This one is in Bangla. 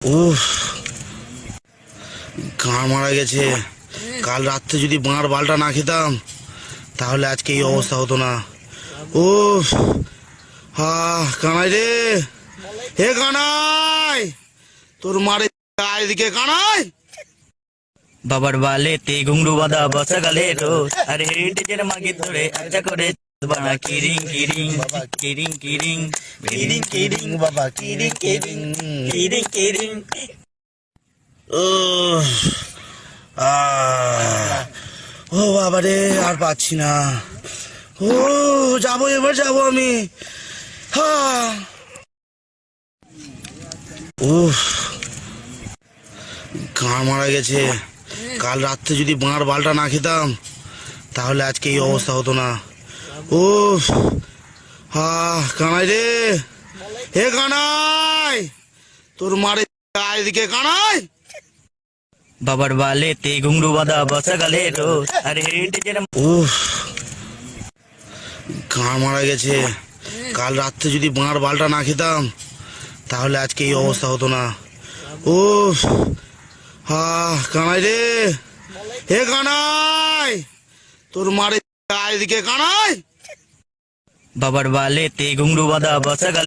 উফ। গাঁ মারা গেছে। কাল রাত্রে যদি বাঁড় বালটা না খেতাম, তাহলে আজকে এই অবস্থা হতো না। উফ। হা কানাই রে। হে কানাই! তোর মারে গায়ে দিকে কানাই! বাবার বালে তে ঘুংরু বাঁধা বসা গালে রোজ আরে হেরিটেজের মাগে ধরে আচ্ছা করে বানা কিরিং কিরিং কিরিং কিরিং কিরিং কিরিং বাবা কিরিং কিরিং কিরিং কিরিং ও ও বাবা রে আর পাচ্ছি না। ও যাব এবার যাব আমি। হা। উফ। গাঁ মারা গেছে? কাল রাত্রে যদি বাঁড় বালটা না খেতাম তাহলে আজকে এই অবস্থা হতো না। উফ। হা কানাই রে। হে কানাই তোর মারে গায়ে দিকে কানাই। বাবার বালে তে ঘুংরু বাঁধা বসা গালে রোজ। আরে উফ। গাঁ মারা গেছে। কাল রাত্রে যদি বাঁড় বালটা না খেতাম তাহলে আজকে এই অবস্থা হতো না। উফ। হা কানাই রে। হে কানাই তোর মারে গায়ে দিকে কানাই। বাবার বালে তে ঘুংরু বাঁধা বসা গালে